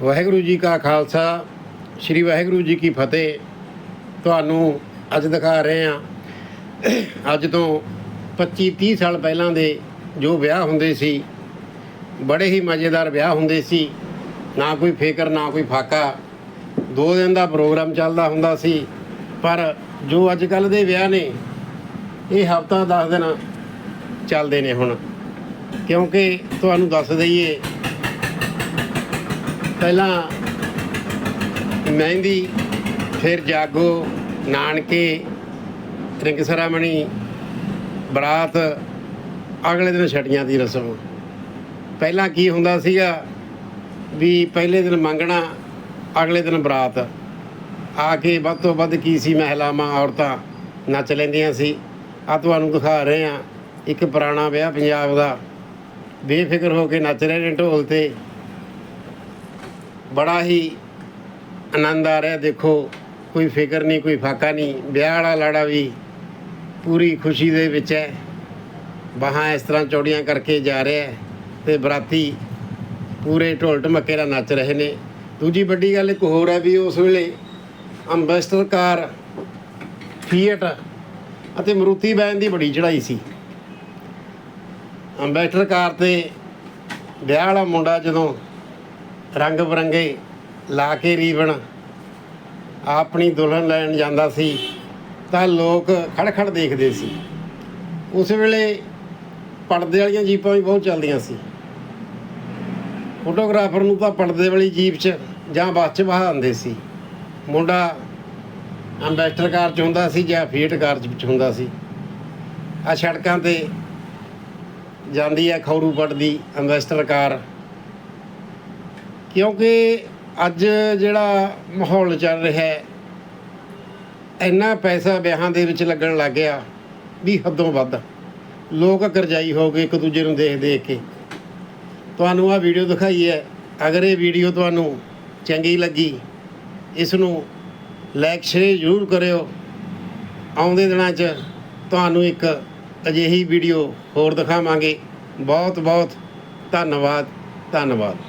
ਵਾਹਿਗੁਰੂ ਜੀ ਕਾ ਖਾਲਸਾ, ਸ੍ਰੀ ਵਾਹਿਗੁਰੂ ਜੀ ਕੀ ਫਤਿਹ। ਤੁਹਾਨੂੰ ਅੱਜ ਦਿਖਾ ਰਹੇ ਹਾਂ। ਅੱਜ ਤੋਂ 25 30 ਸਾਲ ਪਹਿਲਾਂ ਦੇ ਜੋ ਵਿਆਹ ਹੁੰਦੇ ਸੀ, ਬੜੇ ਹੀ ਮਜ਼ੇਦਾਰ ਵਿਆਹ ਹੁੰਦੇ ਸੀ। ਨਾ ਕੋਈ ਫਿਕਰ, ਨਾ ਕੋਈ ਫਾਕਾ। ਦੋ ਦਿਨ ਦਾ ਪ੍ਰੋਗਰਾਮ ਚੱਲਦਾ ਹੁੰਦਾ ਸੀ। ਪਰ ਜੋ ਅੱਜ ਕੱਲ ਦੇ ਵਿਆਹ ਨੇ, ਇਹ ਹਫਤਾ 10 ਦਿਨ ਚੱਲਦੇ ਨੇ ਹੁਣ। ਕਿਉਂਕਿ ਤੁਹਾਨੂੰ ਦੱਸ ਦਈਏ ਪਹਿਲਾਂ ਮਹਿੰਦੀ, ਫਿਰ ਜਾਗੋ, ਨਾਨਕੇ ਰਿੰਗ ਸਰਾਮਣੀ ਬਰਾਤ, ਅਗਲੇ ਦਿਨ ਛਟੀਆਂ ਦੀ ਰਸਮ। ਪਹਿਲਾਂ ਕੀ ਹੁੰਦਾ ਸੀਗਾ ਵੀ ਪਹਿਲੇ ਦਿਨ ਮੰਗਣਾ, ਅਗਲੇ ਦਿਨ ਬਰਾਤ। ਆ ਕੇ ਵੱਧ ਤੋਂ ਵੱਧ ਕੀ ਸੀ ਮਹਿਲਾਵਾਂ, ਔਰਤਾਂ ਨੱਚ ਲੈਂਦੀਆਂ ਸੀ। ਆ ਤੁਹਾਨੂੰ ਦਿਖਾ ਰਹੇ ਆ ਇੱਕ ਪੁਰਾਣਾ ਵਿਆਹ ਪੰਜਾਬ ਦਾ। ਬੇਫਿਕਰ ਹੋ ਕੇ ਨੱਚ ਰਹੇ ਨੇ ਢੋਲ ਤੇ। ਬੜਾ ਹੀ ਆਨੰਦ ਆ ਰਿਹਾ। ਦੇਖੋ, ਕੋਈ ਫਿਕਰ ਨਹੀਂ, ਕੋਈ ਫਾਕਾ ਨਹੀਂ। ਵਿਆਹ ਵਾਲਾ ਲਾੜਾ ਵੀ ਪੂਰੀ ਖੁਸ਼ੀ ਦੇ ਵਿੱਚ ਹੈ। ਬਾਹਾਂ ਇਸ ਤਰ੍ਹਾਂ ਚੌੜੀਆਂ ਕਰਕੇ ਜਾ ਰਿਹਾ ਹੈ ਤੇ ਬਰਾਤੀ ਪੂਰੇ ਢੋਲ ਢਮੱਕੇ ਨਾਲ ਨੱਚ ਰਹੇ ਨੇ। ਦੂਜੀ ਵੱਡੀ ਗੱਲ ਇੱਕ ਹੋਰ ਹੈ ਵੀ ਉਸ ਵੇਲੇ ਅੰਬੈਸਟਰ ਕਾਰ ਫੀਟ ਅਤੇ ਮਰੂਤੀ ਵੈਨ ਦੀ ਬੜੀ ਚੜਾਈ ਸੀ। ਅੰਬੈਸਟਰ ਕਾਰ ਤੇ ਵਿਆਹ ਵਾਲਾ ਮੁੰਡਾ ਜਦੋਂ ਰੰਗ ਬਰੰਗੇ ਲਾ ਕੇ ਰੀਬਨ ਆਪਣੀ ਦੁਲਹਨ ਲੈਣ ਜਾਂਦਾ ਸੀ, ਤਾਂ ਲੋਕ ਖੜ-ਖੜ ਦੇਖਦੇ ਸੀ। ਉਸ ਵੇਲੇ ਪਰਦੇ ਵਾਲੀਆਂ ਜੀਪਾਂ ਵੀ ਬਹੁਤ ਚੱਲਦੀਆਂ ਸੀ। ਫੋਟੋਗ੍ਰਾਫਰ ਨੂੰ ਤਾਂ ਪਰਦੇ ਵਾਲੀ ਜੀਪ 'ਚ ਜਾਂ ਬੱਸ 'ਚ ਬਹਾ ਦਿੰਦੇ ਸੀ। ਮੁੰਡਾ ਅੰਬੈਸਟਰ ਕਾਰ 'ਚ ਹੁੰਦਾ ਸੀ ਜਾਂ ਫੀਟ ਕਾਰ 'ਚ ਹੁੰਦਾ ਸੀ। ਆ ਸੜਕਾਂ ਤੇ ਜਾਂਦੀ ਹੈ ਖੌਰੂ ਪੜਦੀ ਅੰਬੈਸਟਰ ਕਾਰ। ਕਿਉਂਕਿ ਅੱਜ ਜਿਹੜਾ ਮਾਹੌਲ ਚੱਲ ਰਿਹਾ ਹੈ, ਇੰਨਾ ਪੈਸਾ ਵਿਆਹਾਂ ਦੇ ਵਿੱਚ ਲੱਗਣ ਲੱਗ ਗਿਆ, ਵੀ ਹੱਦੋਂ ਵੱਧ। ਲੋਕ ਕਰਜਾਈ ਹੋ ਗਏ ਇੱਕ ਦੂਜੇ ਨੂੰ ਦੇਖ ਦੇਖ ਕੇ। ਤੁਹਾਨੂੰ ਆ ਵੀਡੀਓ ਦਿਖਾਈ ਹੈ। ਅਗਰ ਇਹ ਵੀਡੀਓ ਤੁਹਾਨੂੰ ਚੰਗੀ ਲੱਗੀ, ਇਸ ਨੂੰ ਲਾਈਕ ਸ਼ੇਅਰ ਜ਼ਰੂਰ ਕਰਿਓ। ਆਉਂਦੇ ਦਿਨਾਂ 'ਚ ਤੁਹਾਨੂੰ ਇੱਕ ਅਜਿਹੀ ਵੀਡੀਓ ਹੋਰ ਦਿਖਾਵਾਂਗੇ। ਬਹੁਤ ਬਹੁਤ ਧੰਨਵਾਦ ਧੰਨਵਾਦ।